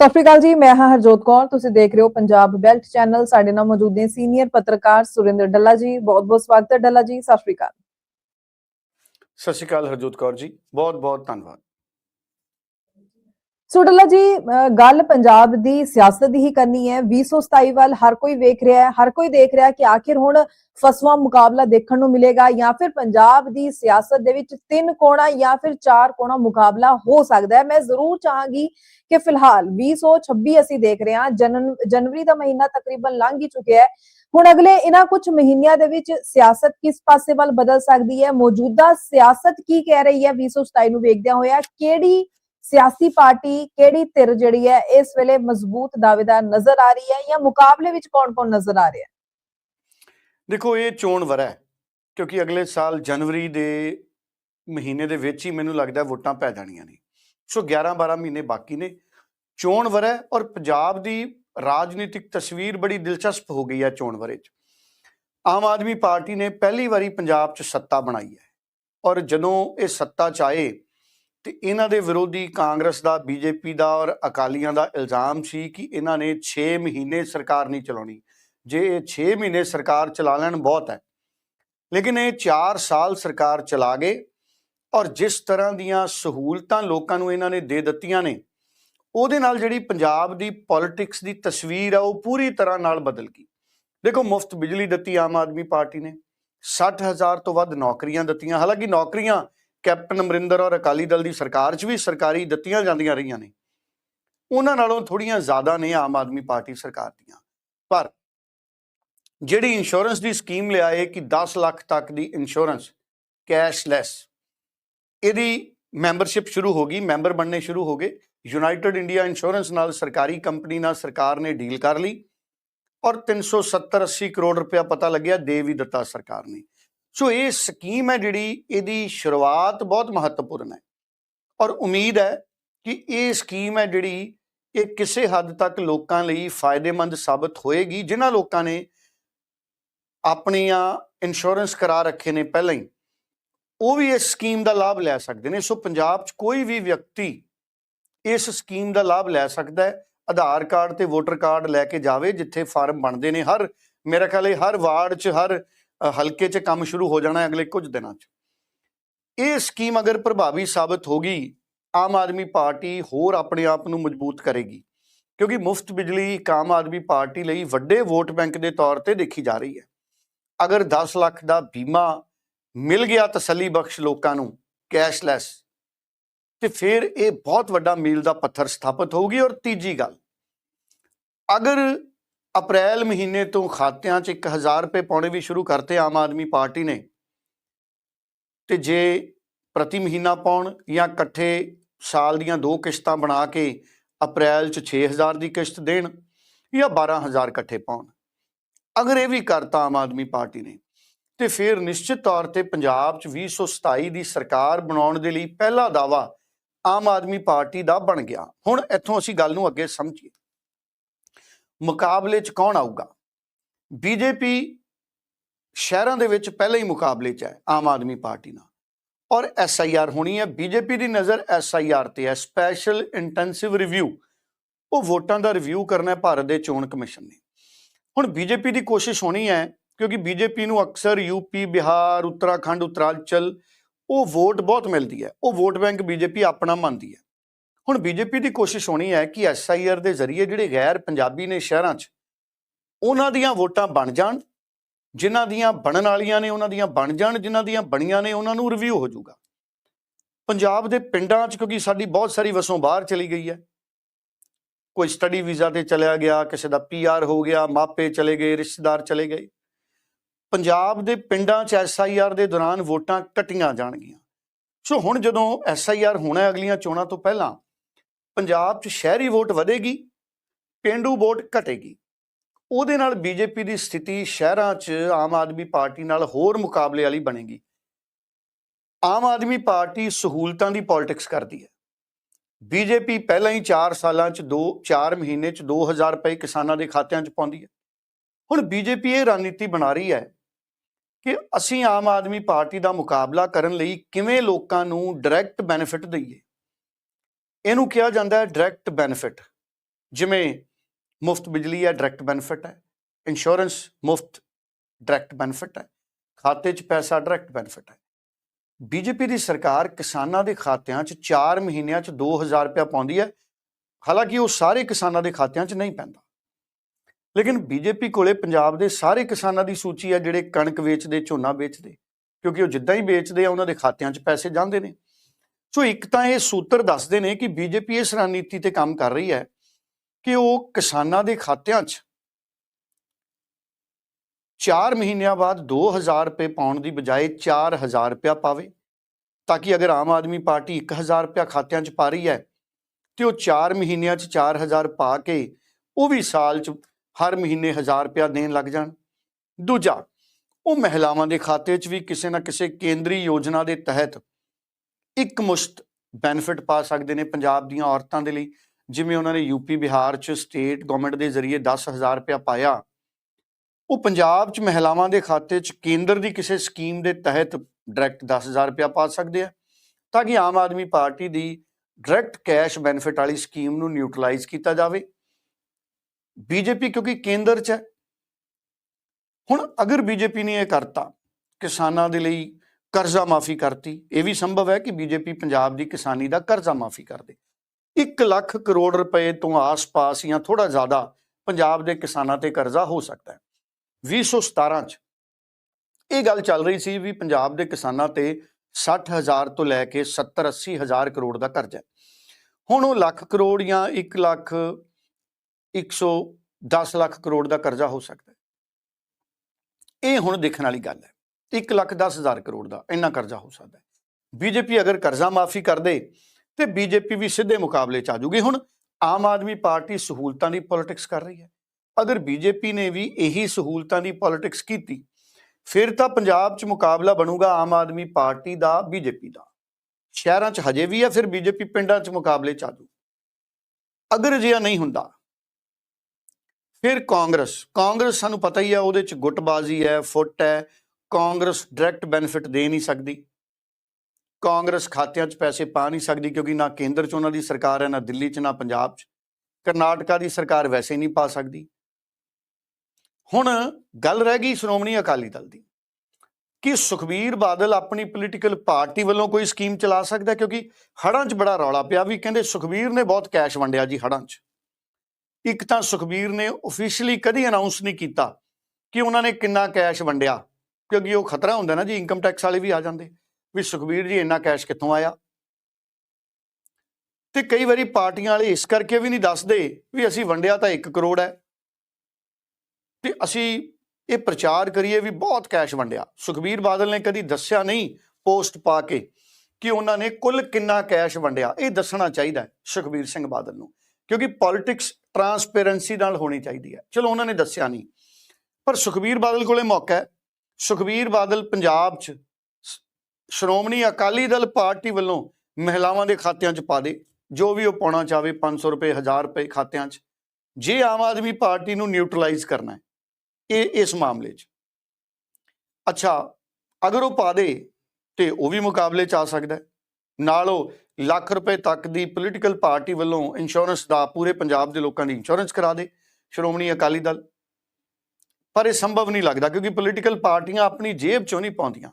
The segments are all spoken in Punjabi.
ਸਤਿ ਸ਼੍ਰੀ ਅਕਾਲ ਜੀ, ਮੈਂ ਹਾਂ ਹਰਜੋਤ ਕੌਰ। ਤੁਸੀਂ ਦੇਖ ਰਹੇ ਹੋ ਪੰਜਾਬ ਬੈਲਟ ਚੈਨਲ। ਸਾਡੇ ਨਾਲ ਮੌਜੂਦ ਨੇ ਸੀਨੀਅਰ ਪੱਤਰਕਾਰ ਸੁਰਿੰਦਰ ਡੱਲਾ ਜੀ। ਬਹੁਤ ਬਹੁਤ ਸਵਾਗਤ ਹੈ ਡੱਲਾ ਜੀ। ਸਤਿ ਸ਼੍ਰੀ ਅਕਾਲ। ਸਤਿ ਸ਼੍ਰੀ ਅਕਾਲ ਹਰਜੋਤ ਕੌਰ ਜੀ। ਬਹੁਤ ਬਹੁਤ ਧੰਨਵਾਦ। ਸੋ ਜੀ ਅਹ ਗੱਲ ਪੰਜਾਬ ਦੀ ਸਿਆਸਤ ਦੀ ਹੀ ਕਰਨੀ ਹੈ। 2027 ਵੱਲ ਹਰ ਕੋਈ ਵੇਖ ਰਿਹਾ ਹੈ, ਹਰ ਕੋਈ ਦੇਖ ਰਿਹਾ ਹੈ ਕਿ ਆਖਿਰ ਹੁਣ ਫਸਵਾ ਮੁਕਾਬਲਾ ਦੇਖਣ ਨੂੰ ਮਿਲੇਗਾ ਜਾਂ ਫਿਰ ਪੰਜਾਬ ਦੀ ਸਿਆਸਤ ਦੇ ਵਿੱਚ ਤਿੰਨ ਕੋਣਾ ਜਾਂ ਫਿਰ ਚਾਰ ਕੋਣਾ ਮੁਕਾਬਲਾ ਹੋ ਸਕਦਾ ਹੈ। ਮੈਂ ਜ਼ਰੂਰ ਚਾਹਾਂਗੀ ਕਿ ਫਿਲਹਾਲ 2026 ਅਸੀਂ ਦੇਖ ਰਹੇ ਹਾਂ। ਜਨਨ, ਜਨਵਰੀ ਦਾ ਮਹੀਨਾ ਤਕਰੀਬਨ ਲੰਘ ਹੀ ਚੁੱਕਿਆ ਹੈ। ਹੁਣ ਅਗਲੇ ਇਹਨਾਂ ਕੁਝ ਮਹੀਨਿਆਂ ਦੇ ਵਿੱਚ ਸਿਆਸਤ ਕਿਸ ਪਾਸੇ ਵੱਲ ਬਦਲ ਸਕਦੀ ਹੈ? ਮੌਜੂਦਾ ਸਿਆਸਤ ਕੀ ਕਹਿ ਰਹੀ ਹੈ? 2027 ਨੂੰ ਵੇਖਦਿਆਂ ਹੋਇਆ ਕਿਹੜੀ ਸਿਆਸੀ ਪਾਰਟੀ ਕਿਹੜੀ ਧਿਰ ਜਿਹੜੀ ਹੈ, ਇਸ ਵੇਲੇ ਮਜ਼ਬੂਤ ਦਾਅਵੇਦਾਰ ਨਜ਼ਰ ਆ ਰਹੀ ਹੈ ਜਾਂ ਮੁਕਾਬਲੇ ਵਿੱਚ ਕੌਣ-ਕੌਣ ਨਜ਼ਰ ਆ ਰਿਹਾ? ਹੈ ਦੇਖੋ, ਇਹ ਚੋਣ ਵਰਾ ਹੈ, ਕਿਉਂਕਿ ਅਗਲੇ ਸਾਲ ਜਨਵਰੀ ਦੇ ਮਹੀਨੇ ਦੇ ਵਿੱਚ ਹੀ ਮੈਨੂੰ ਲੱਗਦਾ ਵੋਟਾਂ ਪੈ ਜਾਣੀਆਂ ਨੇ। ਸੋ 11 12 ਮਹੀਨੇ ਬਾਕੀ ਨੇ। ਚੋਣ ਵਰਾ ਔਰ ਪੰਜਾਬ ਦੀ ਰਾਜਨੀਤਿਕ ਤਸਵੀਰ ਬੜੀ ਦਿਲਚਸਪ ਹੋ ਗਈ ਹੈ ਚੋਣ ਵਰੇ 'ਚ। ਆਮ ਆਦਮੀ ਪਾਰਟੀ ਨੇ ਪਹਿਲੀ ਵਾਰੀ ਪੰਜਾਬ 'ਚ ਸੱਤਾ ਬਣਾਈ ਹੈ ਔਰ ਜਦੋਂ ਇਹ ਸੱਤਾ 'ਚ ਆਏ ਤੇ ਇਹਨਾਂ ਦੇ ਵਿਰੋਧੀ ਕਾਂਗਰਸ ਦਾ, ਬੀਜੇਪੀ ਦਾ ਔਰ ਅਕਾਲੀਆਂ ਦਾ ਇਲਜ਼ਾਮ ਸੀ ਕਿ ਇਹਨਾਂ ਨੇ 6 ਮਹੀਨੇ ਸਰਕਾਰ ਨਹੀਂ ਚਲਾਉਣੀ। ਜੇ ਇਹ 6 ਮਹੀਨੇ ਸਰਕਾਰ ਚਲਾ ਲੈਣ, ਬਹੁਤ ਹੈ। ਲੇਕਿਨ ਇਹ 4 ਸਾਲ ਸਰਕਾਰ ਚਲਾ ਗਏ ਔਰ ਜਿਸ ਤਰ੍ਹਾਂ ਦੀਆਂ ਸਹੂਲਤਾਂ ਲੋਕਾਂ ਨੂੰ ਇਹਨਾਂ ਨੇ ਦੇ ਦਿੱਤੀਆਂ ਨੇ, ਉਹਦੇ ਨਾਲ ਜਿਹੜੀ ਪੰਜਾਬ ਦੀ ਪੋਲਿਟਿਕਸ ਦੀ ਤਸਵੀਰ ਆ, ਉਹ ਪੂਰੀ ਤਰ੍ਹਾਂ ਨਾਲ ਬਦਲ ਗਈ। ਦੇਖੋ, ਮੁਫਤ ਬਿਜਲੀ ਦਿੱਤੀ ਆਮ ਆਦਮੀ ਪਾਰਟੀ ਨੇ 60000 ਤੋਂ ਵੱਧ ਨੌਕਰੀਆਂ ਦਿੱਤੀਆਂ। ਹਾਲਾਂਕਿ ਨੌਕਰੀਆਂ ਕੈਪਟਨ ਅਮਰਿੰਦਰ ਔਰ ਅਕਾਲੀ ਦਲ ਦੀ ਸਰਕਾਰ 'ਚ ਵੀ ਸਰਕਾਰੀ ਦਿੱਤੀਆਂ ਜਾਂਦੀਆਂ ਰਹੀਆਂ ਨੇ। ਉਹਨਾਂ ਨਾਲੋਂ ਥੋੜੀਆਂ ਜ਼ਿਆਦਾ ਨੇ ਆਮ ਆਦਮੀ ਪਾਰਟੀ ਸਰਕਾਰ ਦੀਆਂ। ਪਰ ਜਿਹੜੀ ਇੰਸ਼ੋਰੈਂਸ ਦੀ ਸਕੀਮ ਲਿਆਏ ਕਿ 10 ਲੱਖ ਤੱਕ ਦੀ ਇੰਸ਼ੋਰੈਂਸ ਕੈਸ਼ਲੈਸ ਇਹਦੀ ਮੈਂਬਰਸ਼ਿਪ ਸ਼ੁਰੂ ਹੋ ਗਈ ਮੈਂਬਰ ਬਣਨੇ ਸ਼ੁਰੂ ਹੋ ਗਏ। ਯੂਨਾਈਟਿਡ ਇੰਡੀਆ ਇੰਸ਼ੋਰੈਂਸ ਨਾਲ ਸਰਕਾਰੀ ਕੰਪਨੀ ਨਾਲ ਸਰਕਾਰ ਨੇ ਡੀਲ ਕਰ ਲਈ ਔਰ 370 80 ਕਰੋੜ ਰੁਪਇਆ ਪਤਾ ਲੱਗਿਆ ਦੇ ਵੀ ਦਿੱਤਾ ਸਰਕਾਰ ਨੇ। ਸੋ ਇਹ ਸਕੀਮ ਹੈ ਜਿਹੜੀ ਇਹਦੀ ਸ਼ੁਰੂਆਤ ਬਹੁਤ ਮਹੱਤਵਪੂਰਨ ਹੈ। ਔਰ ਉਮੀਦ ਹੈ ਕਿ ਇਹ ਸਕੀਮ ਹੈ ਜਿਹੜੀ ਇਹ ਕਿਸੇ ਹੱਦ ਤੱਕ ਲੋਕਾਂ ਲਈ ਫਾਇਦੇਮੰਦ ਸਾਬਤ ਹੋਏਗੀ, ਜਿਨ੍ਹਾਂ ਲੋਕਾਂ ਨੇ ਆਪਣੀਆਂ ਇੰਸ਼ੋਰੈਂਸ ਕਰਾ ਰੱਖੇ ਨੇ ਪਹਿਲਾਂ ਹੀ। ਉਹ ਵੀ ਇਸ ਸਕੀਮ ਦਾ ਲਾਭ ਲੈ ਸਕਦੇ ਨੇ। ਸੋ ਪੰਜਾਬ 'ਚ ਕੋਈ ਵੀ ਵਿਅਕਤੀ ਇਸ ਸਕੀਮ ਦਾ ਲਾਭ ਲੈ ਸਕਦਾ ਹੈ। ਆਧਾਰ ਕਾਰਡ ਤੇ ਵੋਟਰ ਕਾਰਡ ਲੈ ਕੇ ਜਾਵੇ, ਜਿੱਥੇ ਫਾਰਮ ਬਣਦੇ ਨੇ। ਹਰ, ਮੇਰੇ ਖਿਆਲ ਹਰ ਵਾਰਡ 'ਚ, ਹਰ ਹਲਕੇ 'ਚ ਕੰਮ ਸ਼ੁਰੂ ਹੋ ਜਾਣਾ ਅਗਲੇ ਕੁਝ ਦਿਨਾਂ 'ਚ। ਇਹ ਸਕੀਮ ਅਗਰ ਪ੍ਰਭਾਵੀ ਸਾਬਤ ਹੋ ਗਈ, ਆਮ ਆਦਮੀ ਪਾਰਟੀ ਹੋਰ ਆਪਣੇ ਆਪ ਨੂੰ ਮਜ਼ਬੂਤ ਕਰੇਗੀ। ਕਿਉਂਕਿ ਮੁਫਤ ਬਿਜਲੀ ਇੱਕ ਆਮ ਆਦਮੀ ਪਾਰਟੀ ਲਈ ਵੱਡੇ ਵੋਟ ਬੈਂਕ ਦੇ ਤੌਰ ਤੇ ਦੇਖੀ ਜਾ ਰਹੀ ਹੈ। ਅਗਰ 10 ਲੱਖ ਦਾ ਬੀਮਾ ਮਿਲ ਗਿਆ ਤਸੱਲੀ ਬਖਸ਼ ਲੋਕਾਂ ਨੂੰ ਕੈਸ਼ਲੈਸ, ਤੇ ਫਿਰ ਇਹ ਬਹੁਤ ਵੱਡਾ ਮੀਲ ਦਾ ਪੱਥਰ ਸਥਾਪਿਤ ਹੋਊਗੀ ਔਰ ਤੀਜੀ ਗੱਲ, ਅਗਰ ਅਪ੍ਰੈਲ ਮਹੀਨੇ ਤੋਂ ਖਾਤਿਆਂ 'ਚ 1000 ਰੁਪਏ ਪਾਉਣੇ ਵੀ ਸ਼ੁਰੂ ਕਰਤੇ ਆਮ ਆਦਮੀ ਪਾਰਟੀ ਨੇ। ਤੇ ਜੇ ਪ੍ਰਤੀ ਮਹੀਨਾ ਪਾਉਣ ਜਾਂ ਇਕੱਠੇ ਸਾਲ ਦੀਆਂ ਦੋ ਕਿਸ਼ਤਾਂ ਬਣਾ ਕੇ ਅਪ੍ਰੈਲ 'ਚ 6000 ਦੀ ਕਿਸ਼ਤ ਦੇਣ ਜਾਂ 12000 ਇਕੱਠੇ ਪਾਉਣ। ਅਗਰ ਇਹ ਵੀ ਕਰਤਾ ਆਮ ਆਦਮੀ ਪਾਰਟੀ ਨੇ, ਤੇ ਫਿਰ ਨਿਸ਼ਚਿਤ ਤੌਰ ਤੇ ਪੰਜਾਬ 'ਚ 2027 ਦੀ ਸਰਕਾਰ ਬਣਾਉਣ ਦੇ ਲਈ ਪਹਿਲਾ ਦਾਵਾ ਆਮ ਆਦਮੀ ਪਾਰਟੀ ਦਾ ਬਣ ਗਿਆ। ਹੁਣ ਇੱਥੋਂ ਅਸੀਂ ਗੱਲ ਨੂੰ ਅੱਗੇ ਸਮਝੀਏ। ਮੁਕਾਬਲੇ 'ਚ ਕੌਣ ਆਊਗਾ? ਬੀਜੇਪੀ ਸ਼ਹਿਰਾਂ ਦੇ ਵਿੱਚ ਪਹਿਲਾਂ ਹੀ ਮੁਕਾਬਲੇ 'ਚ ਹੈ, ਆਮ ਆਦਮੀ ਪਾਰਟੀ ਨਾਲ। ਔਰ ਐਸਆਈਆਰ ਹੋਣੀ ਹੈ। ਬੀਜੇਪੀ ਦੀ ਨਜ਼ਰ ਐਸਆਈਆਰ ਤੇ ਹੈ। ਸਪੈਸ਼ਲ ਇੰਟੈਂਸਿਵ ਰਿਵਿਊ ਉਹ ਵੋਟਾਂ ਦਾ ਰਿਵਿਊ ਕਰਨਾ ਹੈ ਭਾਰਤ ਦੇ ਚੋਣ ਕਮਿਸ਼ਨ ਨੇ। ਹੁਣ ਬੀਜੇਪੀ ਦੀ ਕੋਸ਼ਿਸ਼ ਹੋਣੀ ਹੈ, ਕਿਉਂਕਿ ਬੀਜੇਪੀ ਨੂੰ ਅਕਸਰ ਯੂਪੀ ਬਿਹਾਰ, ਉੱਤਰਾਖੰਡ, ਉੱਤਰਾਂਚਲ ਉਹ ਵੋਟ ਬਹੁਤ ਮਿਲਦੀ ਹੈ। ਉਹ ਵੋਟ ਬੈਂਕ ਬੀਜੇਪੀ ਆਪਣਾ ਮੰਨਦੀ ਹੈ। ਹੁਣ ਬੀਜੇਪੀ ਦੀ ਕੋਸ਼ਿਸ਼ ਹੋਣੀ ਹੈ ਕਿ ਐਸਆਈਆਰ ਦੇ ਜ਼ਰੀਏ ਜਿਹੜੇ ਗੈਰ ਪੰਜਾਬੀ ਨੇ ਸ਼ਹਿਰਾਂ 'ਚ, ਉਹਨਾਂ ਦੀਆਂ ਵੋਟਾਂ ਬਣ ਜਾਣ, ਜਿਨ੍ਹਾਂ ਦੀਆਂ ਬਣਨ ਵਾਲੀਆਂ ਨੇ ਉਹਨਾਂ ਦੀਆਂ ਬਣ ਜਾਣ, ਜਿਨ੍ਹਾਂ ਦੀਆਂ ਬਣੀਆਂ ਨੇ ਉਹਨਾਂ ਨੂੰ ਰਿਵਿਊ ਹੋ ਜਾਊਗਾ। ਪੰਜਾਬ ਦੇ ਪਿੰਡਾਂ 'ਚ ਕਿਉਂਕਿ ਸਾਡੀ ਬਹੁਤ ਸਾਰੀ ਵਸੋਂ ਬਾਹਰ ਚਲੀ ਗਈ ਹੈ। ਕੋਈ ਸਟੱਡੀ ਵੀਜ਼ਾ ਤੇ ਚਲਿਆ ਗਿਆ, ਕਿਸੇ ਦਾ ਪੀਆਰ ਹੋ ਗਿਆ, ਮਾਪੇ ਚਲੇ ਗਏ, ਰਿਸ਼ਤੇਦਾਰ ਚਲੇ ਗਏ। ਪੰਜਾਬ ਦੇ ਪਿੰਡਾਂ 'ਚ ਐਸਆਈਆਰ ਦੇ ਦੌਰਾਨ ਵੋਟਾਂ ਕੱਟੀਆਂ ਜਾਣਗੀਆਂ। ਸੋ ਹੁਣ ਜਦੋਂ ਐਸਆਈਆਰ ਹੋਣਾ ਅਗਲੀਆਂ ਚੋਣਾਂ ਤੋਂ ਪਹਿਲਾਂ ਪੰਜਾਬ 'ਚ ਸ਼ਹਿਰੀ ਵੋਟ ਵਧੇਗੀ, ਪਿੰਡੂ ਵੋਟ ਘਟੇਗੀ। ਉਹਦੇ ਨਾਲ ਬੀਜੇਪੀ ਦੀ ਸਥਿਤੀ ਸ਼ਹਿਰਾਂ 'ਚ ਆਮ ਆਦਮੀ ਪਾਰਟੀ ਨਾਲ ਹੋਰ ਮੁਕਾਬਲੇ ਵਾਲੀ ਬਣੇਗੀ। ਆਮ ਆਦਮੀ ਪਾਰਟੀ ਸਹੂਲਤਾਂ ਦੀ ਪੋਲਿਟਿਕਸ ਕਰਦੀ ਹੈ। ਬੀਜੇਪੀ ਪਹਿਲਾਂ ਹੀ 4 ਸਾਲਾਂ 'ਚ 2 4 ਮਹੀਨੇ 'ਚ 2000 ਰੁਪਏ ਕਿਸਾਨਾਂ ਦੇ ਖਾਤਿਆਂ 'ਚ ਪਾਉਂਦੀ ਹੈ। ਹੁਣ ਬੀਜੇਪੀ ਇਹ ਰਣਨੀਤੀ ਬਣਾ ਰਹੀ ਹੈ ਕਿ ਅਸੀਂ ਆਮ ਆਦਮੀ ਪਾਰਟੀ ਦਾ ਮੁਕਾਬਲਾ ਕਰਨ ਲਈ ਕਿਵੇਂ ਲੋਕਾਂ ਨੂੰ ਡਾਇਰੈਕਟ ਬੈਨੀਫਿਟ ਦਈਏ। ਇਹਨੂੰ ਕਿਹਾ ਜਾਂਦਾ ਹੈ ਡਾਇਰੈਕਟ ਬੈਨੀਫਿਟ ਜਿਵੇਂ ਮੁਫਤ ਬਿਜਲੀ ਹੈ ਡਾਇਰੈਕਟ ਬੈਨੀਫਿਟ ਹੈ। ਇੰਸ਼ੋਰੈਂਸ ਮੁਫਤ ਡਾਇਰੈਕਟ ਬੈਨੀਫਿਟ ਹੈ। ਖਾਤੇ 'ਚ ਪੈਸਾ ਡਾਇਰੈਕਟ ਬੈਨੀਫਿਟ ਹੈ। ਬੀਜੇਪੀ ਦੀ ਸਰਕਾਰ ਕਿਸਾਨਾਂ ਦੇ ਖਾਤਿਆਂ 'ਚ 4 ਮਹੀਨਿਆਂ 'ਚ 2000 ਰੁਪਇਆ ਪਾਉਂਦੀ ਹੈ। ਹਾਲਾਂਕਿ ਉਹ ਸਾਰੇ ਕਿਸਾਨਾਂ ਦੇ ਖਾਤਿਆਂ 'ਚ ਨਹੀਂ ਪੈਂਦਾ। ਲੇਕਿਨ ਬੀਜੇਪੀ ਕੋਲੇ ਪੰਜਾਬ ਦੇ ਸਾਰੇ ਕਿਸਾਨਾਂ ਦੀ ਸੂਚੀ ਹੈ ਜਿਹੜੇ ਕਣਕ ਵੇਚਦੇ, ਝੋਨਾ ਵੇਚਦੇ। ਕਿਉਂਕਿ ਉਹ ਜਿੱਦਾਂ ਹੀ ਵੇਚਦੇ ਆ, ਉਹਨਾਂ ਦੇ ਖਾਤਿਆਂ 'ਚ ਪੈਸੇ ਜਾਂਦੇ ਨੇ। ਸੋ ਇੱਕ ਤਾਂ ਇਹ ਸੂਤਰ ਦੱਸਦੇ ਨੇ ਕਿ ਬੀਜੇਪੀ ਇਸ ਰਣਨੀਤੀ ਤੇ ਕੰਮ ਕਰ ਰਹੀ ਹੈ ਕਿ ਉਹ ਕਿਸਾਨਾਂ ਦੇ ਖਾਤਿਆਂ 'ਚ 4 ਮਹੀਨਿਆਂ ਬਾਅਦ 2000 ਰੁਪਏ ਪਾਉਣ ਦੀ ਬਜਾਏ 4000 ਰੁਪਇਆ ਪਾਵੇ, ਤਾਂ ਕਿ ਅਗਰ ਆਮ ਆਦਮੀ ਪਾਰਟੀ 1000 ਰੁਪਇਆ ਖਾਤਿਆਂ 'ਚ ਪਾ ਰਹੀ ਹੈ ਤੇ ਉਹ 4 ਮਹੀਨਿਆਂ 'ਚ 4000 ਪਾ ਕੇ ਉਹ ਵੀ ਸਾਲ 'ਚ ਹਰ ਮਹੀਨੇ 1000 ਰੁਪਇਆ ਦੇਣ ਲੱਗ ਜਾਣ। ਦੂਜਾ, ਉਹ ਮਹਿਲਾਵਾਂ ਦੇ ਖਾਤੇ 'ਚ ਵੀ ਕਿਸੇ ਨਾ ਕਿਸੇ ਕੇਂਦਰੀ ਯੋਜਨਾ ਦੇ ਤਹਿਤ ਇੱਕ ਮੁਸ਼ਤ ਬੈਨੀਫਿਟ ਪਾ ਸਕਦੇ ਨੇ ਪੰਜਾਬ ਦੀਆਂ ਔਰਤਾਂ ਦੇ ਲਈ। ਜਿਵੇਂ ਉਹਨਾਂ ਨੇ ਯੂਪੀ ਬਿਹਾਰ 'ਚ ਸਟੇਟ ਗਵਰਨਮੈਂਟ ਦੇ ਜ਼ਰੀਏ 10000 ਰੁਪਇਆ ਪਾਇਆ। ਉਹ ਪੰਜਾਬ 'ਚ ਮਹਿਲਾਵਾਂ ਦੇ ਖਾਤੇ 'ਚ ਕੇਂਦਰ ਦੀ ਕਿਸੇ ਸਕੀਮ ਦੇ ਤਹਿਤ ਡਾਇਰੈਕਟ 10000 ਰੁਪਇਆ ਪਾ ਸਕਦੇ ਆ, ਤਾਂ ਕਿ ਆਮ ਆਦਮੀ ਪਾਰਟੀ ਦੀ ਡਾਇਰੈਕਟ ਕੈਸ਼ ਬੈਨੀਫਿਟ ਵਾਲੀ ਸਕੀਮ ਨੂੰ ਨਿਊਟਰਲਾਈਜ਼ ਕੀਤਾ ਜਾਵੇ। ਬੀਜੇਪੀ ਕਿਉਂਕਿ ਕੇਂਦਰ 'ਚ ਹੈ। ਹੁਣ ਅਗਰ ਬੀਜੇਪੀ ਨੇ ਇਹ ਕਰਤਾ, ਕਿਸਾਨਾਂ ਦੇ ਲਈ ਕਰਜ਼ਾ ਮਾਫੀ ਕਰਤੀ। ਇਹ ਵੀ ਸੰਭਵ ਹੈ ਕਿ ਬੀਜੇਪੀ ਪੰਜਾਬ ਦੀ ਕਿਸਾਨੀ ਦਾ ਕਰਜ਼ਾ ਮਾਫੀ ਕਰ ਦੇ। 1 ਲੱਖ ਕਰੋੜ ਰੁਪਏ ਤੋਂ ਆਸ-ਪਾਸ ਜਾਂ ਥੋੜਾ ਜ਼ਿਆਦਾ ਪੰਜਾਬ ਦੇ ਕਿਸਾਨਾਂ ਤੇ ਕਰਜ਼ਾ ਹੋ ਸਕਦਾ ਹੈ। 2017 ਚ ਇਹ ਗੱਲ ਚੱਲ ਰਹੀ ਸੀ ਵੀ ਪੰਜਾਬ ਦੇ ਕਿਸਾਨਾਂ ਤੇ 60000 ਤੋਂ ਲੈ ਕੇ 70 80 ਹਜ਼ਾਰ ਕਰੋੜ ਦਾ ਕਰਜ਼ਾ ਹੁਣ ਉਹ ਲੱਖ ਕਰੋੜ ਜਾਂ 1 ਲੱਖ 110 ਲੱਖ ਕਰੋੜ ਦਾ ਕਰਜ਼ਾ ਹੋ ਸਕਦਾ ਹੈ। ਇਹ ਹੁਣ ਦੇਖਣ ਵਾਲੀ ਗੱਲ ਹੈ। 1 ਲੱਖ 10 ਹਜ਼ਾਰ ਕਰੋੜ ਦਾ ਇੰਨਾ ਕਰਜ਼ਾ ਹੋ ਸਕਦਾ ਹੈ। ਬੀਜੇਪੀ ਅਗਰ ਕਰਜ਼ਾ ਮਾਫੀ ਕਰ ਦੇ, ਤੇ ਬੀਜੇਪੀ ਵੀ ਸਿੱਧੇ ਮੁਕਾਬਲੇ ਚ ਆ ਜਾਊਗੀ ਹੁਣ ਆਮ ਆਦਮੀ ਪਾਰਟੀ ਸਹੂਲਤਾਂ ਦੀ ਪੋਲਿਟਿਕਸ ਕਰ ਰਹੀ ਹੈ। ਅਗਰ ਬੀਜੇਪੀ ਨੇ ਵੀ ਇਹੀ ਸਹੂਲਤਾਂ ਦੀ ਪੋਲਿਟਿਕਸ ਕੀਤੀ, ਫਿਰ ਤਾਂ ਪੰਜਾਬ 'ਚ ਮੁਕਾਬਲਾ ਬਣੂਗਾ ਆਮ ਆਦਮੀ ਪਾਰਟੀ ਦਾ ਬੀਜੇਪੀ ਦਾ। ਸ਼ਹਿਰਾਂ 'ਚ ਹਜੇ ਵੀ ਹੈ ਫਿਰ ਬੀਜੇਪੀ ਪਿੰਡਾਂ 'ਚ ਮੁਕਾਬਲੇ 'ਚ ਆ ਜੂ। ਅਗਰ ਅਜਿਹਾ ਨਹੀਂ ਹੁੰਦਾ, ਫਿਰ ਕਾਂਗਰਸ। ਕਾਂਗਰਸ, ਸਾਨੂੰ ਪਤਾ ਹੀ ਹੈ ਉਹਦੇ 'ਚ ਗੁੱਟਬਾਜ਼ੀ ਹੈ, ਫੁੱਟ ਹੈ ਕਾਂਗਰਸ ਡਾਇਰੈਕਟ ਬੈਨੀਫਿਟ ਦੇ ਨਹੀਂ ਸਕਦੀ। ਕਾਂਗਰਸ ਖਾਤਿਆਂ 'ਚ ਪੈਸੇ ਪਾ ਨਹੀਂ ਸਕਦੀ ਕਿਉਂਕਿ ਨਾ ਕੇਂਦਰ 'ਚ ਉਹਨਾਂ ਦੀ ਸਰਕਾਰ ਹੈ, ਨਾ ਦਿੱਲੀ 'ਚ, ਨਾ ਪੰਜਾਬ 'ਚ। ਕਰਨਾਟਕਾ ਦੀ ਸਰਕਾਰ ਵੈਸੇ ਨਹੀਂ ਪਾ ਸਕਦੀ। ਹੁਣ ਗੱਲ ਰਹਿ ਗਈ ਸ਼੍ਰੋਮਣੀ ਅਕਾਲੀ ਦਲ ਦੀ ਕਿ ਸੁਖਬੀਰ ਬਾਦਲ ਆਪਣੀ ਪੋਲੀਟੀਕਲ ਪਾਰਟੀ ਵੱਲੋਂ ਕੋਈ ਸਕੀਮ ਚਲਾ ਸਕਦਾ ਕਿਉਂਕਿ ਹੜਾਂ 'ਚ ਬੜਾ ਰੌਲਾ ਪਿਆ ਵੀ ਕਹਿੰਦੇ ਸੁਖਬੀਰ ਨੇ ਬਹੁਤ ਕੈਸ਼ ਵੰਡਿਆ ਜੀ ਹੜਾਂ 'ਚ। ਇੱਕ ਤਾਂ ਸੁਖਬੀਰ ਨੇ ਆਫੀਸ਼ੀਅਲੀ ਕਦੀ ਅਨਾਉਂਸ ਨਹੀਂ ਕੀਤਾ ਕਿ ਉਹਨਾਂ ਨੇ ਕਿੰਨਾ ਕੈਸ਼ ਵੰਡਿਆ। ਕਿਉਂਕਿ ਉਹ ਖਤਰਾ ਹੁੰਦਾ ਨਾ ਜੀ ਇਨਕਮ ਟੈਕਸ ਵਾਲੇ ਵੀ ਆ ਜਾਂਦੇ। ਵੀ ਸੁਖਬੀਰ ਜੀ, ਇੰਨਾ ਕੈਸ਼ ਕਿੱਥੋਂ ਆਇਆ? ਤੇ ਕਈ ਵਾਰੀ ਪਾਰਟੀਆਂ ਵਾਲੇ ਇਸ ਕਰਕੇ ਵੀ ਨਹੀਂ ਦੱਸਦੇ ਵੀ ਅਸੀਂ ਵੰਡਿਆ ਤਾਂ 1 ਕਰੋੜ ਹੈ। ਤੇ ਅਸੀਂ ਇਹ ਪ੍ਰਚਾਰ ਕਰੀਏ ਵੀ ਬਹੁਤ ਕੈਸ਼ ਵੰਡਿਆ। ਸੁਖਬੀਰ ਬਾਦਲ ਨੇ ਕਦੀ ਦੱਸਿਆ ਨਹੀਂ ਪੋਸਟ ਪਾ ਕੇ ਕਿ ਉਹਨਾਂ ਨੇ ਕੁੱਲ ਕਿੰਨਾ ਕੈਸ਼ ਵੰਡਿਆ। ਇਹ ਦੱਸਣਾ ਚਾਹੀਦਾ ਹੈ ਸੁਖਬੀਰ ਸਿੰਘ ਬਾਦਲ ਨੂੰ। ਕਿਉਂਕਿ ਪੋਲਿਟਿਕਸ ਟਰਾਂਸਪੇਰੈਂਸੀ ਨਾਲ ਹੋਣੀ ਚਾਹੀਦੀ ਹੈ। ਚਲੋ ਉਹਨਾਂ ਨੇ ਦੱਸਿਆ ਨਹੀਂ। ਪਰ ਸੁਖਬੀਰ ਬਾਦਲ ਕੋਲੇ ਮੌਕਾ ਹੈ। ਸੁਖਬੀਰ ਬਾਦਲ ਪੰਜਾਬ 'ਚ ਸ਼੍ਰੋਮਣੀ ਅਕਾਲੀ ਦਲ ਪਾਰਟੀ ਵੱਲੋਂ ਮਹਿਲਾਵਾਂ ਦੇ ਖਾਤਿਆਂ 'ਚ ਪਾ ਦੇ। ਜੋ ਵੀ ਉਹ ਪਾਉਣਾ ਚਾਹਵੇ 500 ਰੁਪਏ 1000 ਰੁਪਏ ਖਾਤਿਆਂ 'ਚ। ਜੇ ਆਮ ਆਦਮੀ ਪਾਰਟੀ ਨੂੰ ਨਿਊਟਰਲਾਈਜ਼ ਕਰਨਾ ਹੈ, ਇਹ, ਇਸ ਮਾਮਲੇ 'ਚ। ਅੱਛਾ, ਅਗਰ ਉਹ ਪਾ ਦੇ, ਤੇ ਉਹ ਵੀ ਮੁਕਾਬਲੇ 'ਚ ਆ ਸਕਦਾ ਨਾਲ ਉਹ ਲੱਖ ਰੁਪਏ ਤੱਕ ਦੀ ਪੋਲੀਟੀਕਲ ਪਾਰਟੀ ਵੱਲੋਂ ਇੰਸ਼ੋਰੈਂਸ ਦਾ ਪੂਰੇ ਪੰਜਾਬ ਦੇ ਲੋਕਾਂ ਦੀ ਇੰਸ਼ੋਰੈਂਸ ਕਰਾ ਦੇ, ਸ਼੍ਰੋਮਣੀ ਅਕਾਲੀ ਦਲ। ਪਰ ਇਹ ਸੰਭਵ ਨਹੀਂ ਲੱਗਦਾ ਕਿਉਂਕਿ ਪੋਲੀਟੀਕਲ ਪਾਰਟੀਆਂ ਆਪਣੀ ਜੇਬ ਚੋਂ ਨਹੀਂ ਪਾਉਂਦੀਆਂ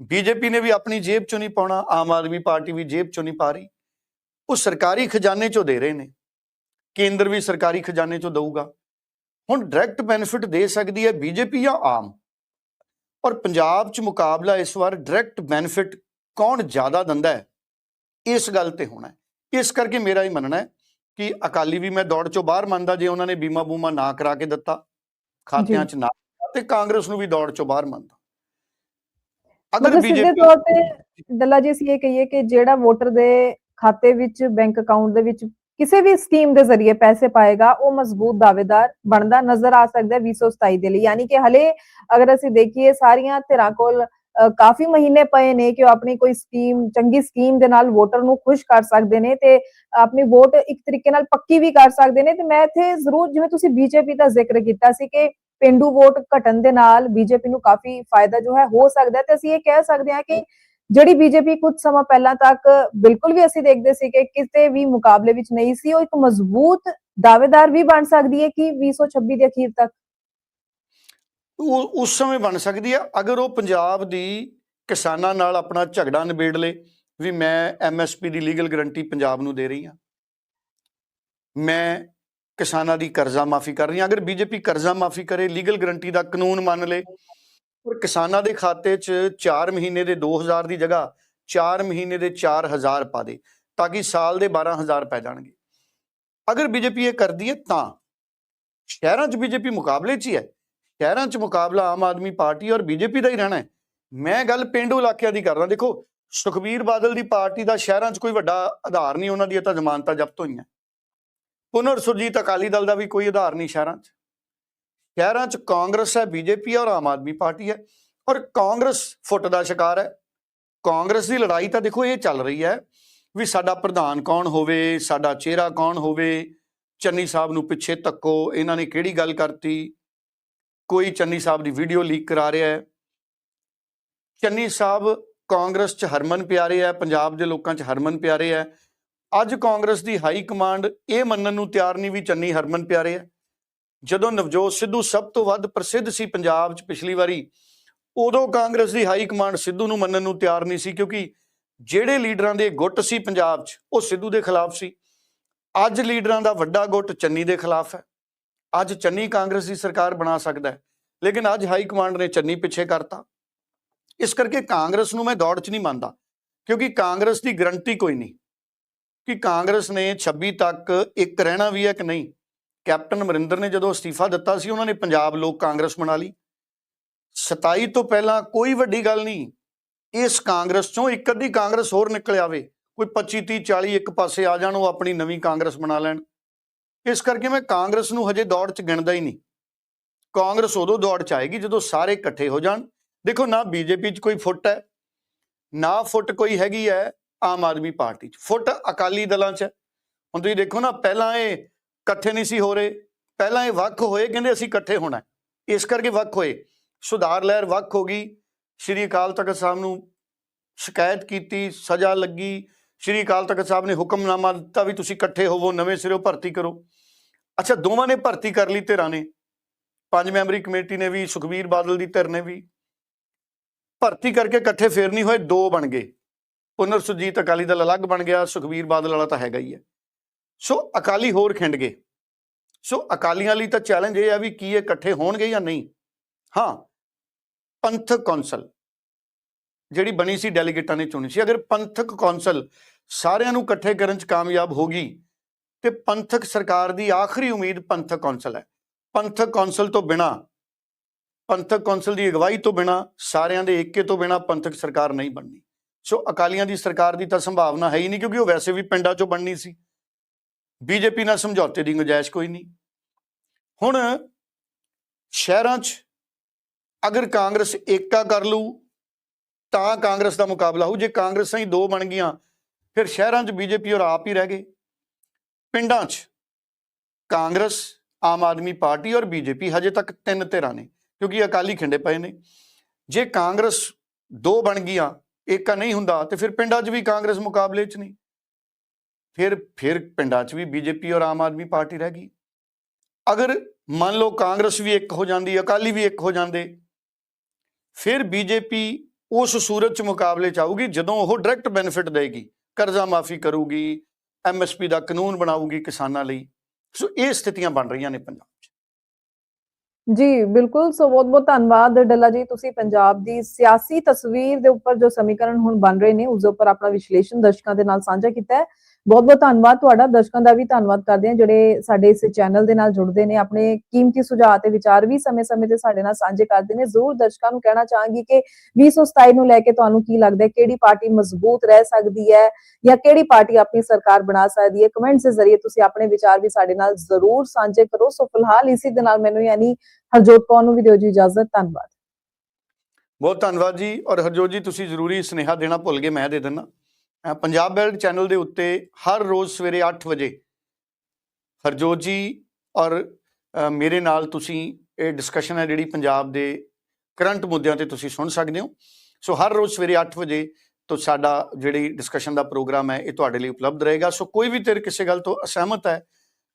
ਬੀਜੇਪੀ ਨੇ ਵੀ ਆਪਣੀ ਜੇਬ ਚੋਂ ਨਹੀਂ ਪਾਉਣਾ ਆਮ ਆਦਮੀ ਪਾਰਟੀ ਵੀ ਜੇਬ ਚੋਂ ਨਹੀਂ ਪਾ ਰਹੀ ਉਹ ਸਰਕਾਰੀ ਖਜ਼ਾਨੇ ਚੋਂ ਦੇ ਰਹੇ ਨੇ ਕੇਂਦਰ ਵੀ ਸਰਕਾਰੀ ਖਜ਼ਾਨੇ ਚੋਂ ਦਊਗਾ ਹੁਣ ਡਾਇਰੈਕਟ ਬੈਨੀਫਿਟ ਦੇ ਸਕਦੀ ਹੈ ਬੀਜੇਪੀ ਜਾਂ ਆਮ ਔਰ ਪੰਜਾਬ 'ਚ ਮੁਕਾਬਲਾ ਇਸ ਵਾਰ ਡਾਇਰੈਕਟ ਬੈਨੀਫਿਟ ਕੌਣ ਜ਼ਿਆਦਾ ਦਿੰਦਾ ਹੈ ਇਸ ਗੱਲ ਤੇ ਹੋਣਾ ਹੈ ਇਸ ਕਰਕੇ ਮੇਰਾ ਹੀ ਮੰਨਣਾ ਹੈ ਕਿ ਅਕਾਲੀ ਵੀ ਮੈਂ ਦੌੜ ਚੋਂ ਬਾਹਰ ਮੰਨਦਾ ਜੇ ਉਹਨਾਂ ਨੇ ਬੀਮਾ ਬੂਮਾ ਨਾ ਕਰਾ ਕੇ ਦਿੱਤਾ ਖਾਤਿਆਂ 'ਚ ਨਾ ਤੇ ਕਾਂਗਰਸ ਨੂੰ ਵੀ ਦੌੜ ਚੋਂ ਬਾਹਰ ਮੰਨਦਾ। ਅਗਰ ਬੀਜੇਪੀ ਤੌਰ ਤੇ ਦੱਲਾ ਜੀ ਅਸੀਂ ਇਹ ਕਹੀਏ ਕਿ ਜਿਹੜਾ ਵੋਟਰ ਦੇ ਖਾਤੇ ਵਿੱਚ ਬੈਂਕ ਅਕਾਊਂਟ ਦੇ ਵਿੱਚ ਕਿਸੇ ਵੀ ਸਕੀਮ ਦੇ ਜ਼ਰੀਏ ਪੈਸੇ ਪਾਏਗਾ ਉਹ ਮਜ਼ਬੂਤ ਦਾਅਵੇਦਾਰ ਬਣਦਾ ਨਜ਼ਰ ਆ ਸਕਦਾ ਹੈ 2027 ਦੇ ਲਈ। ਯਾਨੀ ਕਿ ਹਲੇ ਅਗਰ ਅਸੀਂ ਦੇਖੀਏ ਸਾਰੀਆਂ ਧਿਰਾਂ ਕੋਲ ਕਾਫੀ ਮਹੀਨੇ ਪਏ ਨੇ ਕਿ ਉਹ ਆਪਣੀ ਕੋਈ ਸਕੀਮ ਚੰਗੀ ਸਕੀਮ ਦੇ ਨਾਲ ਵੋਟਰ ਨੂੰ ਖੁਸ਼ ਕਰ ਸਕਦੇ ਨੇ ਤੇ ਆਪਣੀ ਵੋਟ ਇੱਕ ਤਰੀਕੇ ਨਾਲ ਪੱਕੀ ਵੀ ਕਰ ਸਕਦੇ ਨੇ। ਤੇ ਮੈਂ ਇੱਥੇ ਜ਼ਰੂਰ, ਜਿਵੇਂ ਤੁਸੀਂ ਬੀਜੇਪੀ ਦਾ ਜ਼ਿਕਰ ਕੀਤਾ ਸੀ ਕਿ ਪਿੰਡੂ ਵੋਟ ਘਟਣ ਦੇ ਨਾਲ ਬੀਜੇਪੀ ਨੂੰ ਕਾਫੀ ਫਾਇਦਾ ਜੋ ਹੈ ਹੋ ਸਕਦਾ ਤੇ ਅਸੀਂ ਇਹ ਕਹਿ ਸਕਦੇ ਹਾਂ ਕਿ ਜਿਹੜੀ ਬੀਜੇਪੀ ਕੁਝ ਸਮਾਂ ਪਹਿਲਾਂ ਤੱਕ ਬਿਲਕੁਲ ਵੀ ਅਸੀਂ ਦੇਖਦੇ ਸੀ ਕਿ ਕਿਸੇ ਵੀ ਮੁਕਾਬਲੇ ਵਿੱਚ ਨਹੀਂ ਸੀ, ਉਹ ਇੱਕ ਮਜ਼ਬੂਤ ਦਾਅਵੇਦਾਰ ਵੀ ਬਣ ਸਕਦੀ ਹੈ ਕਿ 2026 ਦੇ ਅਖੀਰ ਤੱਕ ਉਹ ਉਸ ਸਮੇਂ ਬਣ ਸਕਦੀ ਹੈ ਅਗਰ ਉਹ ਪੰਜਾਬ ਦੀ ਕਿਸਾਨਾਂ ਨਾਲ ਆਪਣਾ ਝਗੜਾ ਨਿਬੇੜ ਲੇ ਵੀ ਮੈਂ ਐਮਐਸਪੀ ਦੀ ਲੀਗਲ ਗਰੰਟੀ ਪੰਜਾਬ ਨੂੰ ਦੇ ਰਹੀ ਹਾਂ। ਮੈਂ ਕਿਸਾਨਾਂ ਦੀ ਕਰਜ਼ਾ ਮਾਫੀ ਕਰ ਰਹੀ ਹਾਂ। ਅਗਰ ਬੀਜੇਪੀ ਕਰਜ਼ਾ ਮਾਫੀ ਕਰੇ ਲੀਗਲ ਗਰੰਟੀ ਦਾ ਕਾਨੂੰਨ ਮੰਨ ਲੇ ਪਰ ਕਿਸਾਨਾਂ ਦੇ ਖਾਤੇ 'ਚ 4 ਮਹੀਨੇ ਦੇ 2000 ਦੀ ਜਗ੍ਹਾ 4 ਮਹੀਨੇ ਦੇ 4000 ਪਾ ਦੇ, ਤਾਂ ਕਿ ਸਾਲ ਦੇ 12000 ਪੈ ਜਾਣਗੇ। ਅਗਰ ਬੀਜੇਪੀ ਇਹ ਕਰਦੀ ਹੈ ਤਾਂ ਸ਼ਹਿਰਾਂ 'ਚ ਬੀਜੇਪੀ ਮੁਕਾਬਲੇ 'ਚ ਹੀ ਹੈ। ਸ਼ਹਿਰਾਂ 'ਚ ਮੁਕਾਬਲਾ ਆਮ ਆਦਮੀ ਪਾਰਟੀ ਔਰ ਬੀਜੇਪੀ ਦਾ ਹੀ ਰਹਿਣਾ ਹੈ। ਮੈਂ ਗੱਲ ਪਿੰਡੂ ਇਲਾਕਿਆਂ ਦੀ ਕਰਦਾ। ਦੇਖੋ, ਸੁਖਬੀਰ ਬਾਦਲ ਦੀ ਪਾਰਟੀ ਦਾ ਸ਼ਹਿਰਾਂ 'ਚ ਕੋਈ ਵੱਡਾ ਆਧਾਰ ਨਹੀਂ, ਉਹਨਾਂ ਦੀਆਂ ਤਾਂ ਜ਼ਮਾਨਤਾਂ ਜ਼ਬਤ ਹੋਈਆਂ। ਪੁਨਰ ਸੁਰਜੀਤ ਅਕਾਲੀ ਦਲ ਦਾ ਵੀ ਕੋਈ ਆਧਾਰ ਨਹੀਂ ਸ਼ਹਿਰਾਂ 'ਚ। ਸ਼ਹਿਰਾਂ 'ਚ ਕਾਂਗਰਸ ਹੈ, ਬੀਜੇਪੀ ਔਰ ਆਮ ਆਦਮੀ ਪਾਰਟੀ ਹੈ। ਔਰ ਕਾਂਗਰਸ ਫੁੱਟ ਦਾ ਸ਼ਿਕਾਰ ਹੈ। ਕਾਂਗਰਸ ਦੀ ਲੜਾਈ ਤਾਂ ਦੇਖੋ, ਇਹ ਚੱਲ ਰਹੀ ਹੈ ਵੀ ਸਾਡਾ ਪ੍ਰਧਾਨ ਕੌਣ ਹੋਵੇ, ਸਾਡਾ ਚਿਹਰਾ ਕੌਣ ਹੋਵੇ, ਚੰਨੀ ਸਾਹਿਬ ਨੂੰ ਪਿੱਛੇ ਤੱਕੋ ਇਹਨਾਂ ਨੇ ਕਿਹੜੀ ਗੱਲ ਕਰਤੀ? ਕੋਈ ਚੰਨੀ ਸਾਹਿਬ ਦੀ ਵੀਡੀਓ ਲੀਕ ਕਰਾ ਰਿਹਾ ਹੈ। ਚੰਨੀ ਸਾਹਿਬ ਕਾਂਗਰਸ 'ਚ ਹਰਮਨ ਪਿਆਰੇ ਹੈ, ਪੰਜਾਬ ਦੇ ਲੋਕਾਂ 'ਚ ਹਰਮਨ ਪਿਆਰੇ ਹੈ। ਅੱਜ ਕਾਂਗਰਸ ਦੀ ਹਾਈ ਕਮਾਂਡ ਇਹ ਮੰਨਣ ਨੂੰ ਤਿਆਰ ਨਹੀਂ ਵੀ ਚੰਨੀ ਹਰਮਨ ਪਿਆਰੇ ਹੈ। ਜਦੋਂ ਨਵਜੋਤ ਸਿੱਧੂ ਸਭ ਤੋਂ ਵੱਧ ਪ੍ਰਸਿੱਧ ਸੀ ਪੰਜਾਬ 'ਚ ਪਿਛਲੀ ਵਾਰੀ, ਉਦੋਂ ਕਾਂਗਰਸ ਦੀ ਹਾਈ ਕਮਾਂਡ ਸਿੱਧੂ ਨੂੰ ਮੰਨਣ ਨੂੰ ਤਿਆਰ ਨਹੀਂ ਸੀ ਕਿਉਂਕਿ ਜਿਹੜੇ ਲੀਡਰਾਂ ਦੇ ਗੁੱਟ ਸੀ ਪੰਜਾਬ 'ਚ, ਉਹ ਸਿੱਧੂ ਦੇ ਖਿਲਾਫ ਸੀ। ਅੱਜ ਲੀਡਰਾਂ ਦਾ ਵੱਡਾ ਗੁੱਟ ਚੰਨੀ ਦੇ ਖਿਲਾਫ ਹੈ। ਅੱਜ ਚੰਨੀ ਕਾਂਗਰਸ ਦੀ ਸਰਕਾਰ ਬਣਾ ਸਕਦਾ ਹੈ। ਲੇਕਿਨ ਅੱਜ ਹਾਈ ਕਮਾਂਡ ਨੇ ਚੰਨੀ ਪਿੱਛੇ ਕਰਤਾ। ਇਸ ਕਰਕੇ ਕਾਂਗਰਸ ਨੂੰ ਮੈਂ ਦੌੜ 'ਚ ਨਹੀਂ ਮੰਨਦਾ, ਕਿਉਂਕਿ ਕਾਂਗਰਸ ਦੀ ਗਰੰਟੀ ਕੋਈ ਨਹੀਂ। ਕਿ ਕਾਂਗਰਸ ਨੇ 26 ਤੱਕ ਇੱਕ ਰਹਿਣਾ ਵੀ ਹੈ ਕਿ ਨਹੀਂ। ਕੈਪਟਨ ਅਮਰਿੰਦਰ ਨੇ ਜਦੋਂ ਅਸਤੀਫਾ ਦਿੱਤਾ ਸੀ, ਉਹਨਾਂ ਨੇ ਪੰਜਾਬ ਲੋਕ ਕਾਂਗਰਸ ਬਣਾ ਲਈ। 27 ਤੋਂ ਪਹਿਲਾਂ ਕੋਈ ਵੱਡੀ ਗੱਲ ਨਹੀਂ। ਇਸ ਕਾਂਗਰਸ ਚੋਂ ਇੱਕ ਅੱਧੀ ਕਾਂਗਰਸ ਹੋਰ ਨਿਕਲ ਆਵੇ। ਕੋਈ 25 30 40 ਇੱਕ ਪਾਸੇ ਆ ਜਾਣ, ਉਹ ਆਪਣੀ ਨਵੀਂ ਕਾਂਗਰਸ ਬਣਾ ਲੈਣ। ਇਸ ਕਰਕੇ ਮੈਂ ਕਾਂਗਰਸ ਨੂੰ ਹਜੇ ਦੌੜ 'ਚ ਗਿਣਦਾ ਹੀ ਨਹੀਂ। ਕਾਂਗਰਸ ਉਦੋਂ ਦੌੜ 'ਚ ਆਏਗੀ ਜਦੋਂ ਸਾਰੇ ਇਕੱਠੇ ਹੋ ਜਾਣ। ਦੇਖੋ, ਨਾ ਬੀਜੇਪੀ 'ਚ ਕੋਈ ਫੁੱਟ ਹੈ, ਨਾ ਫੁੱਟ ਕੋਈ ਹੈਗੀ ਹੈ ਆਮ ਆਦਮੀ ਪਾਰਟੀ 'ਚ। ਫੁੱਟ ਅਕਾਲੀ ਦਲਾਂ 'ਚ ਹੈ। ਹੁਣ ਤੁਸੀਂ ਦੇਖੋ ਨਾ, ਪਹਿਲਾਂ ਇਹ ਇਕੱਠੇ ਨਹੀਂ ਸੀ ਹੋ ਰਹੇ। ਪਹਿਲਾਂ ਇਹ ਵੱਖ ਹੋਏ, ਕਹਿੰਦੇ ਅਸੀਂ ਇਕੱਠੇ ਹੋਣਾ ਇਸ ਕਰਕੇ ਵੱਖ ਹੋਏ। ਸੁਧਾਰ ਲਹਿਰ ਵੱਖ ਹੋ ਗਈ। ਸ਼੍ਰੀ ਅਕਾਲ ਤਖਤ ਸਾਹਿਬ ਨੂੰ ਸ਼ਿਕਾਇਤ ਕੀਤੀ, ਸਜ਼ਾ ਲੱਗੀ। ਸ਼੍ਰੀ ਅਕਾਲ ਤਖਤ ਸਾਹਿਬ ਨੇ ਹੁਕਮਨਾਮਾ ਦਿੱਤਾ ਵੀ ਤੁਸੀਂ ਇਕੱਠੇ ਹੋਵੋ, ਨਵੇਂ ਸਿਰੋਂ ਭਰਤੀ ਕਰੋ। ਅੱਛਾ, ਦੋਵਾਂ ਨੇ ਭਰਤੀ ਕਰ ਲਈ ਧਿਰਾਂ ਨੇ। ਪੰਜ ਮੈਂਬਰੀ ਕਮੇਟੀ ਨੇ ਵੀ, ਸੁਖਬੀਰ ਬਾਦਲ ਦੀ ਧਿਰ ਨੇ ਵੀ। ਭਰਤੀ ਕਰਕੇ ਇਕੱਠੇ ਫੇਰ ਨਹੀਂ ਹੋਏ, ਦੋ ਬਣ ਗਏ। ਪੁਨਰ ਸੁਰਜੀਤ ਅਕਾਲੀ ਦਲ ਅਲੱਗ ਬਣ ਗਿਆ, ਸੁਖਬੀਰ ਬਾਦਲ ਵਾਲਾ ਤਾਂ ਹੈਗਾ ਹੀ ਹੈ। ਸੋ ਅਕਾਲੀ ਹੋਰ ਖਿੰਡ ਗਏ। ਸੋ ਅਕਾਲੀਆਂ ਲਈ ਤਾਂ ਚੈਲੰਜ ਇਹ ਆ ਵੀ ਕੀ ਇਹ ਇਕੱਠੇ ਹੋਣਗੇ ਜਾਂ ਨਹੀਂ। ਹਾਂ, ਪੰਥਕ ਕੌਂਸਲ। ਜਿਹੜੀ ਬਣੀ ਸੀ ਡੈਲੀਗੇਟਾਂ ਨੇ ਚੁਣੀ ਸੀ। ਅਗਰ ਪੰਥਕ ਕੌਂਸਲ ਸਾਰਿਆਂ ਨੂੰ ਇਕੱਠੇ ਕਰਨ 'ਚ ਕਾਮਯਾਬ ਹੋ ਗਈ, ਤੇ ਪੰਥਕ ਸਰਕਾਰ ਦੀ ਆਖਰੀ ਉਮੀਦ ਪੰਥਕ ਕੌਂਸਲ ਹੈ। ਪੰਥਕ ਕੌਂਸਲ ਤੋਂ ਬਿਨਾ, ਪੰਥਕ ਕੌਂਸਲ ਦੀ ਅਗਵਾਈ ਤੋਂ ਬਿਨਾ, ਸਾਰਿਆਂ ਦੇ ਏਕੇ ਤੋਂ ਬਿਨਾ ਪੰਥਕ ਸਰਕਾਰ ਨਹੀਂ ਬਣਨੀ। ਸੋ ਅਕਾਲੀਆਂ ਦੀ ਸਰਕਾਰ ਦੀ ਤਾਂ ਸੰਭਾਵਨਾ ਹੈ ਹੀ ਨਹੀਂ, ਕਿਉਂਕਿ ਉਹ ਵੈਸੇ ਵੀ ਪਿੰਡਾਂ 'ਚੋਂ ਬਣਨੀ ਸੀ। ਬੀਜੇਪੀ ਨਾਲ ਸਮਝੌਤੇ ਦੀ ਗੁੰਜਾਇਸ਼ ਕੋਈ ਨਹੀਂ। ਹੁਣ ਸ਼ਹਿਰਾਂ 'ਚ ਅਗਰ ਕਾਂਗਰਸ ਏਕਾ ਕਰ ਲੂ ਤਾਂ ਕਾਂਗਰਸ ਦਾ ਮੁਕਾਬਲਾ ਹੋਊ, ਜੇ ਕਾਂਗਰਸਾਂ ਹੀ ਦੋ ਬਣ ਗਈਆਂ, ਫਿਰ ਸ਼ਹਿਰਾਂ 'ਚ ਬੀਜੇਪੀ ਔਰ ਆਪ ਹੀ ਰਹਿ ਗਏ। ਪਿੰਡਾਂ 'ਚ ਕਾਂਗਰਸ, ਆਮ ਆਦਮੀ ਪਾਰਟੀ ਔਰ ਬੀਜੇਪੀ ਹਜੇ ਤੱਕ ਤਿੰਨ ਧਿਰਾਂ ਨੇ, ਕਿਉਂਕਿ ਅਕਾਲੀ ਖਿੰਡੇ ਪਏ ਨੇ। ਜੇ ਕਾਂਗਰਸ ਦੋ ਬਣ ਗਈਆਂ, ਏਕਾ ਨਹੀਂ ਹੁੰਦਾ, ਤੇ ਫਿਰ ਪਿੰਡਾਂ 'ਚ ਵੀ ਕਾਂਗਰਸ ਮੁਕਾਬਲੇ 'ਚ ਨਹੀਂ। ਫਿਰ ਫਿਰ ਪਿੰਡਾਂ 'ਚ ਵੀ ਬੀਜੇਪੀ ਔਰ ਆਮ ਆਦਮੀ ਪਾਰਟੀ ਰਹਿ ਗਈ। ਅਗਰ ਮੰਨ ਲਓ ਕਾਂਗਰਸ ਵੀ ਇੱਕ ਹੋ ਜਾਂਦੀ, ਅਕਾਲੀ ਵੀ ਇੱਕ ਹੋ ਜਾਂਦੇ, ਫਿਰ ਬੀਜੇਪੀ ਉਸ ਸੂਰਤ 'ਚ ਮੁਕਾਬਲੇ 'ਚ ਆਊਗੀ, ਜਦੋਂ ਉਹ ਡਾਇਰੈਕਟ ਬੈਨੀਫਿਟ ਦੇਗੀ, ਕਰਜ਼ਾ ਮਾਫੀ ਕਰੂਗੀ ਐਮਐਸਪੀ ਦਾ ਕਾਨੂੰਨ ਬਣਾਊਗੀ ਕਿਸਾਨਾਂ ਲਈ। ਸੋ ਇਹ ਸਥਿਤੀਆਂ ਬਣ ਰਹੀਆਂ ਨੇ ਪੰਜਾਬ 'ਚ। ਜੀ, ਬਿਲਕੁਲ। ਸੋ ਬਹੁਤ ਬਹੁਤ ਧੰਨਵਾਦ ਡੱਲਾ ਜੀ। ਤੁਸੀਂ ਪੰਜਾਬ ਦੀ ਸਿਆਸੀ ਤਸਵੀਰ ਦੇ ਉੱਪਰ ਜੋ ਸਮੀਕਰਨ ਹੁਣ ਬਣ ਰਹੇ ਨੇ, ਉਸ ਦੇ ਉੱਪਰ ਆਪਣਾ ਵਿਸ਼ਲੇਸ਼ਣ ਦਰਸ਼ਕਾਂ ਦੇ ਨਾਲ ਸਾਂਝਾ ਕੀਤਾ ਹੈ। ਬਹੁਤ ਬਹੁਤ ਧੰਨਵਾਦ ਤੁਹਾਡਾ, ਦਰਸ਼ਕਾਂ ਦਾ ਵੀ ਧੰਨਵਾਦ ਕਰਦੇ ਹਾਂ, ਜਿਹੜੇ ਸਾਡੇ ਇਸ ਚੈਨਲ ਦੇ ਨਾਲ ਜੁੜਦੇ ਨੇ, ਆਪਣੇ ਕੀਮਤੀ ਸੁਝਾਅ ਤੇ ਵਿਚਾਰ ਵੀ ਸਮੇਂ-ਸਮੇਂ ਤੇ ਸਾਡੇ ਨਾਲ ਸਾਂਝੇ ਕਰਦੇ ਨੇ। ਜ਼ਰੂਰ ਦਰਸ਼ਕਾਂ ਨੂੰ ਕਹਿਣਾ ਚਾਹਾਂਗੀ ਕਿ 2027 ਨੂੰ ਲੈ ਕੇ ਤੁਹਾਨੂੰ ਕੀ ਲੱਗਦਾ ਹੈ, ਕਿਹੜੀ ਪਾਰਟੀ ਮਜ਼ਬੂਤ ਰਹਿ ਸਕਦੀ ਹੈ ਜਾਂ ਕਿਹੜੀ ਪਾਰਟੀ ਆਪਣੀ ਸਰਕਾਰ ਬਣਾ ਸਕਦੀ ਹੈ? ਕਮੈਂਟਸ ਦੇ ਜ਼ਰੀਏ ਤੁਸੀਂ ਆਪਣੇ ਵਿਚਾਰ ਵੀ ਸਾਡੇ ਨਾਲ ਜ਼ਰੂਰ ਸਾਂਝੇ ਕਰੋ। ਸੋ ਫਿਲਹਾਲ ਇਸੇ ਦੇ ਨਾਲ ਮੈਨੂੰ ਯਾਨੀ ਹਰਜੋਤ ਕੌਰ ਨੂੰ ਵੀ ਦਿਓ ਜੀ ਇਜਾਜ਼ਤ। ਧੰਨਵਾਦ। ਬਹੁਤ ਧੰਨਵਾਦ ਜੀ, ਔਰ ਹਰਜੋਤ ਜੀ, ਤੁਸੀਂ ਜ਼ਰੂਰੀ ਸੁਨੇਹਾ ਦੇਣਾ ਭੁੱਲ ਗਏ, ਮੈਂ ਦੇ ਦਿੰਦਾ। ਪੰਜਾਬ ਬੈਲਟ ਚੈਨਲ ਦੇ ਉੱਤੇ ਹਰ ਰੋਜ਼ ਸਵੇਰੇ 8 ਵਜੇ ਹਰਜੋਤ ਜੀ ਔਰ ਮੇਰੇ ਨਾਲ ਤੁਸੀਂ ਇਹ ਡਿਸਕਸ਼ਨ ਹੈ ਜਿਹੜੀ ਪੰਜਾਬ ਦੇ ਕਰੰਟ ਮੁੱਦਿਆਂ ਤੇ ਤੁਸੀਂ ਸੁਣ ਸਕਦੇ ਹੋ। ਸੋ ਹਰ ਰੋਜ਼ ਸਵੇਰੇ 8 ਵਜੇ ਤੋਂ ਸਾਡਾ ਜਿਹੜੀ ਡਿਸਕਸ਼ਨ ਦਾ ਪ੍ਰੋਗਰਾਮ ਹੈ ਇਹ ਤੁਹਾਡੇ ਲਈ ਉਪਲਬਧ ਰਹੇਗਾ। ਸੋ ਕੋਈ ਵੀ ਤੇਰੇ ਕਿਸੇ ਗੱਲ ਤੋਂ ਅਸਹਿਮਤ ਹੈ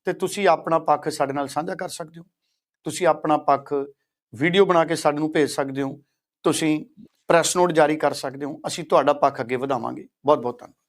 ਤੇ ਤੁਸੀਂ ਆਪਣਾ ਪੱਖ ਸਾਡੇ ਨਾਲ ਸਾਂਝਾ ਕਰ ਸਕਦੇ ਹੋ। ਤੁਸੀਂ ਆਪਣਾ ਪੱਖ ਵੀਡੀਓ ਬਣਾ ਕੇ ਸਾਡੇ ਨੂੰ ਭੇਜ ਸਕਦੇ ਹੋ। ਤੁਸੀਂ ਪ੍ਰੈਸ ਨੋਟ ਜਾਰੀ ਕਰ ਸਕਦੇ ਹੋ। ਅਸੀਂ ਤੁਹਾਡਾ ਪੱਖ ਅੱਗੇ ਵਧਾਵਾਂਗੇ। ਬਹੁਤ ਬਹੁਤ ਧੰਨਵਾਦ।